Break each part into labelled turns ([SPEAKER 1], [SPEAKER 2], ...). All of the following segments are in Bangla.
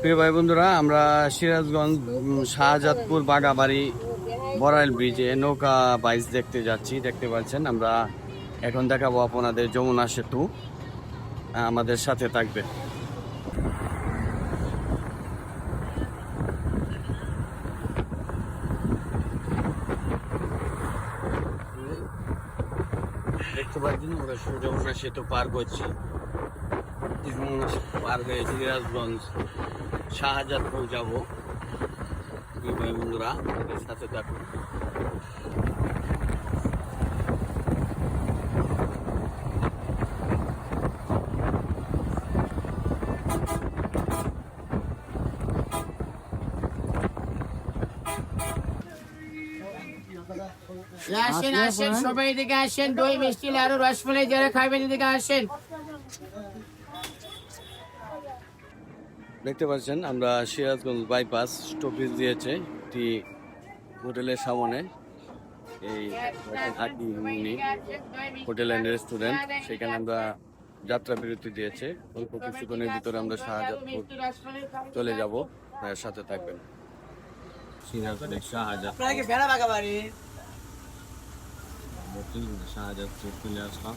[SPEAKER 1] প্রিয় ভাই বন্ধুরা, আমরা সিরাজগঞ্জ শাহজাদপুর বাগাবাড়ি বড়াইল ব্রিজে নৌকা বাইস দেখতে যাচ্ছি, দেখতে পাচ্ছেন আমরা। এখন দেখাবো আপনাদের যমুনা সেতু, আমাদের সাথে থাকবে। দেখতে পাচ্ছেন, আমরা যমুনা সেতু পার করছি। সিরাজগঞ্জ প্রিয় ভাই বন্ধুরা, আমাদের সাথে
[SPEAKER 2] আসেন আসেন, সবাই এদিকে আসেন, দই মিষ্টি লাড়ু রসমালাই যারা খাবেন এদিকে আসেন।
[SPEAKER 1] দেখতে পাচ্ছেন আমরা সিরাজগঞ্জ বাইপাস স্টপেজ দিয়েছে একটি হোটেলের সামনে। এই থাকি উনি হোটেল অ্যান্ড রেস্টুরেন্ট সেখানে আমরা যাত্রা বিরতি দিয়েছে। অল্প কিছুক্ষণের ভিতরে আমরা শাহজাদপুর চলে যাব। আপনার সাথে থাকবেন। সিরাজগঞ্জ শাহজাদপুর। শাহজাদপুর চলে আসলাম।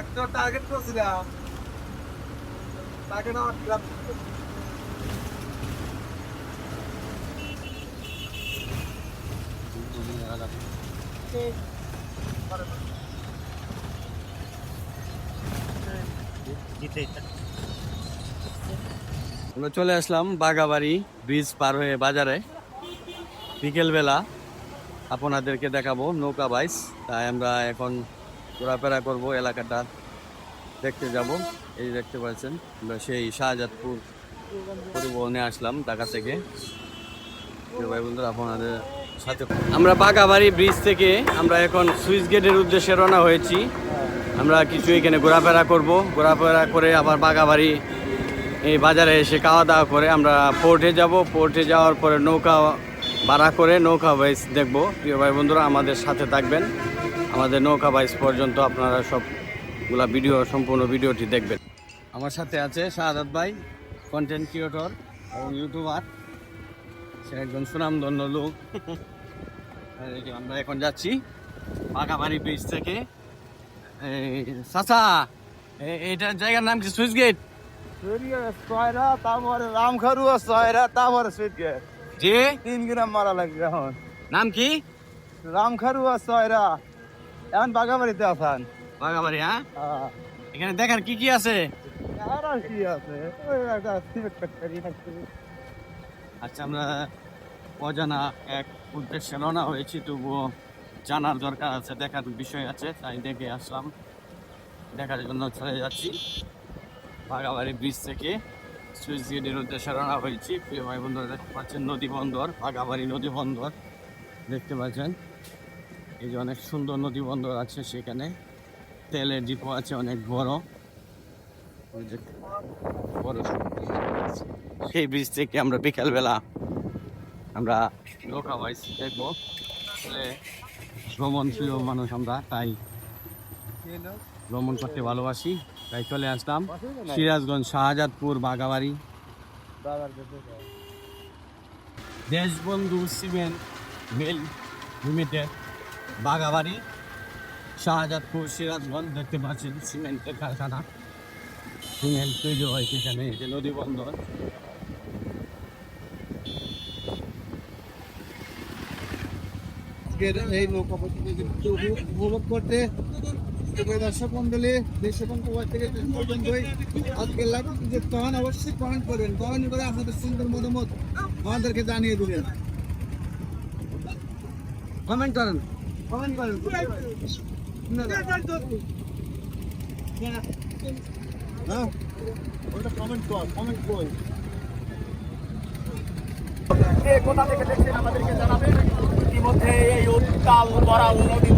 [SPEAKER 3] একটা টার্গেট আমরা
[SPEAKER 1] চলে আসলাম বাগাবাড়ি ব্রিজ পার হয়ে বাজারে। বিকেলবেলা আপনাদেরকে দেখাবো নৌকা বাইস। তাই আমরা এখন ঘোরাফেরা করব এলাকাটা। দেখতে যাব। এই দেখতে পাচ্ছেন, আমরা সেই শাহজাদপুর পরিবহনে আসলাম ঢাকা থেকে। ভাই বন্ধুরা, আপনাদের সাথে আমরা বাগাবাড়ি ব্রিজ থেকে আমরা এখন সুইচ গেটের উদ্দেশ্যে রওনা হয়েছি। আমরা কিছু এখানে ঘোরাফেরা করব। ঘোরাফেরা করে আবার বাগাবাড়ি এই বাজারে এসে খাওয়া দাওয়া করে আমরা পোর্টে যাব। পোর্টে যাওয়ার পরে নৌকা ভাড়া করে নৌকা বাইস দেখব। প্রিয় ভাই বন্ধুরা, আমাদের সাথে থাকবেন। আমাদের নৌকা বাইস পর্যন্ত আপনারা সবগুলা ভিডিও, সম্পূর্ণ ভিডিওটি দেখবেন। আমার সাথে আছে শাহাদাত ভাই কন্টেন্ট ক্রিয়েটর এবং ইউটিউবার সে একজন সুনামধন্য লোক। আমরা এখন যাচ্ছি বাগাবাড়ি ব্রিজ থেকে। চাচা এটার জায়গার নাম কি? সুইচ গেট
[SPEAKER 3] তারপরে রামখারু ছয়রা তারপরে সুইট গে
[SPEAKER 1] যে
[SPEAKER 3] তিন গ্রাম মারা লাগবে এখন।
[SPEAKER 1] নাম কি?
[SPEAKER 3] রামখারু ছয়রা এখন বাগাবাড়িতে আসান
[SPEAKER 1] বাগাবাড়ি হ্যাঁ? এখানে দেখার কি কি আছে?
[SPEAKER 3] আর আর কি আছে? ওই একটা সিমেন্ট ফ্যাক্টরি আছে।
[SPEAKER 1] আচ্ছা আমরা অজানা এক উদ্দেশ্যে রওনা হয়েছি তবুও জানার দরকার আছে দেখার বিষয় আছে তাই দেখে আসলাম। দেখার জন্য চলে যাচ্ছি। বাগাবাড়ি ব্রিজ থেকে। সুইচ গেটের উদ্দেশ্যে রওনা হয়েছি। প্রিয় ভাই বন্ধুরা, দেখতে পাচ্ছেন নদী বন্দর বাগাবাড়ি নদী বন্দর। দেখতে পাচ্ছেন? এই যে অনেক সুন্দর নদী বন্দর আছে সেখানে। তেলের ডিপো আছে, অনেক বড়। ওই যে বড় সেই ব্রিজ থেকে আমরা বিকালবেলা আমরা নৌকা বাইস দেখব। ভ্রমণ প্রিয় মানুষ আমরা, তাই। ভ্রমণ করতে ভালোবাসি, তাই চলে আসলাম। Sirajganj, Shahzadpur Bagabari Deshbandhu cement mill limited Bagabari Shahzadpur, Sirajganj দেখতে পাচ্ছেন সিমেন্টের কারখানা। সিমেন্ট তৈরি হয় সেখানে যে নদী বন্দর।
[SPEAKER 3] এই নৌকা করতে দর্শক মন্ডলী দেশ এবং প্রবাস থেকে পর্যন্তই আজকের লাইভ যে কমেন্ট অবশ্যই কমেন্ট করবেন। কমেন্ট করে আপনাদের সুন্দর মতামত আমাদেরকে জানিয়ে দিবেন।
[SPEAKER 1] কমেন্ট করেন।
[SPEAKER 3] কমেন্ট করেন। হ্যাঁ? ওটা কমেন্ট কর কমেন্ট কর।
[SPEAKER 1] কোথা থেকে দেখছেন আমাদেরকে জানাবেন? ইতিমধ্যে এই উত্তাল ভরা নদীতে